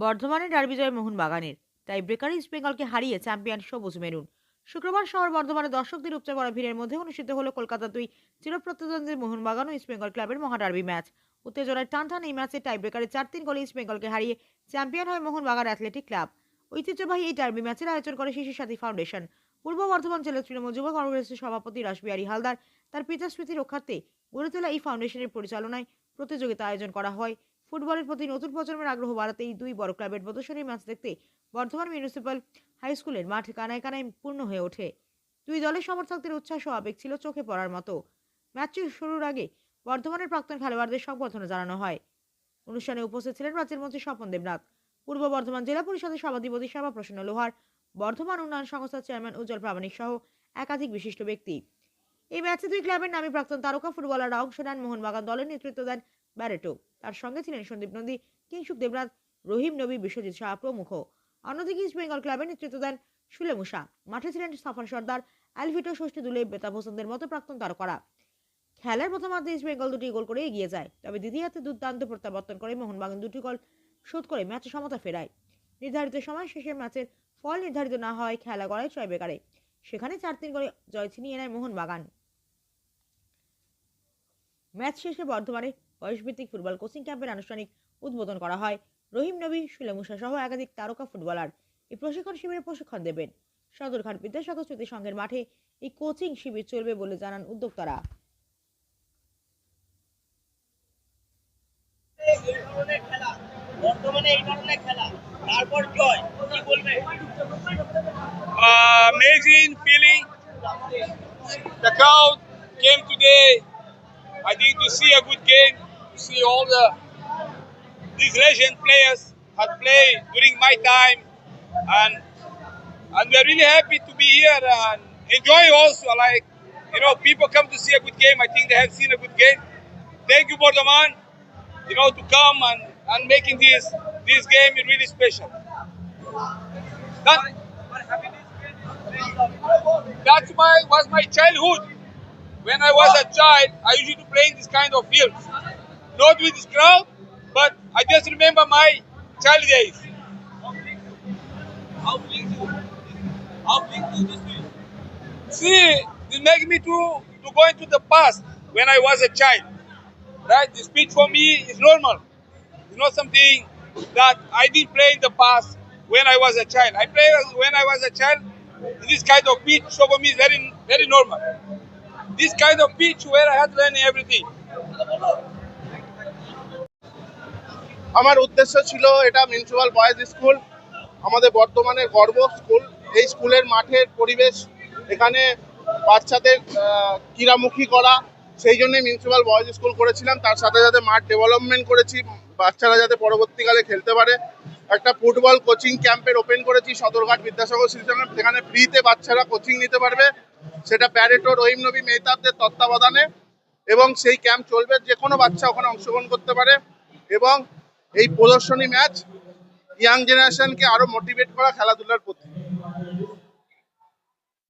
বর্ধমানে ডার্বি জয় মোহনবাগানের। তাই ব্রেকার ইস্ট বেঙ্গলকে হারিয়ে চ্যাম্পিয়ন সবুজ মেরুন। শুক্রবার শহর বর্ধমানে দর্শকদের উপচে পড়া ভিড়ের মধ্যে অনুষ্ঠিত হলো কলকাতা দুই চিরপ্রতিদ্বন্দ্বী মোহনবাগান ও ইস্ট বেঙ্গল ক্লাবের মহাডার্বি ম্যাচ। উত্তেজনায় টান টান এই ম্যাচে টাই ব্রেকারে চার তিন গোলে ইস্ট বেঙ্গলকে হারিয়ে চ্যাম্পিয়ন হয় মোহনবাগান অ্যাথলেটিক ক্লাব। ঐতিহ্যবাহী এই ডার্বি ম্যাচের আয়োজন করে শিশু সাথী ফাউন্ডেশন। পূর্ব বর্ধমান জেলা তৃণমূল যুব কংগ্রেসের সভাপতি রাসবিহারী হালদার তার পিতা স্মৃতি রক্ষার্থে গড়ে তোলা এই ফাউন্ডেশনের পরিচালনায় প্রতিযোগিতা আয়োজন করা হয়। ফুটবলের প্রতি নতুন প্রজন্মের আগ্রহ বাড়াতে এই দুই বড় ক্লাবের প্রদর্শনী ম্যাচ দেখতে বর্ধমান মিউনিসিপ্যাল হাই স্কুলের মাঠ কানায় কানায় পূর্ণ হয়ে ওঠে। দুই দলের সমর্থকদের উচ্ছ্বাস ও আবেগ ছিল চোখে পড়ার মতো। ম্যাচটি শুরুর আগে বর্ধমানের প্রাক্তন খেলোয়াড়দের সংবর্ধনা জানানো হয়। অনুষ্ঠানে উপস্থিত ছিলেন রাজ্যের মন্ত্রী স্বপন দেবনাথ। পূর্ব বর্ধমান জেলা পরিষদের সভাধিপতি শ্যামা প্রসন্ন লোহার, বর্ধমান উন্নয়ন সংস্থার চেয়ারম্যান উজ্জ্বল প্রামাণিক সহ একাধিক বিশিষ্ট ব্যক্তি। এই ম্যাচে দুই ক্লাবের নামে প্রাক্তন তারকা ফুটবলাররা অংশ নেন মোহনবাগান দলের নেতৃত্ব দেন ব্যারেটো। তার সঙ্গে ছিলেন সন্দীপ নন্দী, কিংসুক দেবনাথ, রহিম নবী, বিশ্বজিৎ শাহ প্রমুখ। অন্যদিকে ইস্ট বেঙ্গল ক্লাবের নেতৃত্ব দেন সুলে মুসা। মাঠে ছিলেন সাফান সর্দার অ্যালভিটো ষষ্ঠী দুলে, বেতাব হোসেনদের মতো প্রাক্তন তারকারা। খেলার প্রথমার্ধে ইস্ট বেঙ্গল দুটি গোল করে এগিয়ে যায়, তবে দ্বিতীয়ার্ধে দুর্দান্ত প্রত্যাবর্তন করে মোহনবাগান দুটি গোল শোধ করে ম্যাচে সমতা ফেরায়। নির্ধারিত সময় শেষে ম্যাচের ফল নির্ধারিত না হয় খেলা গড়ায় ছয় বেকারে। সেখানে চার তিন করে জয় ছিনিয়ে নেয় মোহনবাগান ম্যাচ শেষে বর্ধমানে বয়সভিত্তিক ফুটবল কোচিং ক্যাম্পের আনুষ্ঠানিক উদ্বোধন করা হয়। রহিম নবী সুলেমুসা সহ একাধিক তারকা ফুটবলার এই প্রশিক্ষণ শিবিরে প্রশিক্ষণ দেবেন। সদরঘাট বিদ্যাসাগর স্মৃতি সংঘের মাঠে এই কোচিং শিবির চলবে বলে জানান উদ্যোক্তারা। বর্তমানে এই ধরনের খেলা, তারপর জয়, কি বলবে? Amazing feeling. The crowd came today, I think, to see a good game, to see all the these legend players had played during my time, and and we're really happy to be here and enjoy also. Like you know, people come to see a good game. I think they have seen a good game. Thank you, Bordaman, you know, to come and and making this this game really special. That, that's my was my childhood. When I was a child, I used to play in this kind of fields. Not with this crowd, but I just remember my child days. How big you how big you this? See, this makes me to, to go into the past when I was a child. Right? The speech for me is normal. It's not something that I didn't play in the past when I was a child. I play when I was a child. This kind of pitch for me, is very very normal. This kind of pitch where I had learned everything. আমার উদ্দেশ্য ছিল এটা municipal boys school আমাদের বর্তমানের গর্ব school এই স্কুলের মাঠের পরিবেশ, এখানে বাচ্চাদের ক্রীড়ামুখী করা, সেই জন্যই মিউনিসিপাল বয়েজ স্কুল করেছিলাম তার সাথে সাথে মাঠ ডেভেলপমেন্ট করেছি বাচ্চারা যাতে পরবর্তীকালে খেলতে পারে একটা ফুটবল কোচিং ক্যাম্পের ওপেন করেছি সদরঘাট বিদ্যাসাগর সিস্টেমে সেখানে ফ্রিতে বাচ্চারা কোচিং নিতে পারবে। সেটা প্যারেটো, রহিম নবী, মেহতাবদের তত্ত্বাবধানে এবং সেই ক্যাম্প চলবে। যে কোনো বাচ্চা ওখানে অংশগ্রহণ করতে পারে এবং এই প্রদর্শনী ম্যাচ ইয়াং জেনারেশনকে আরও মোটিভেট করা খেলাধুলার প্রতি।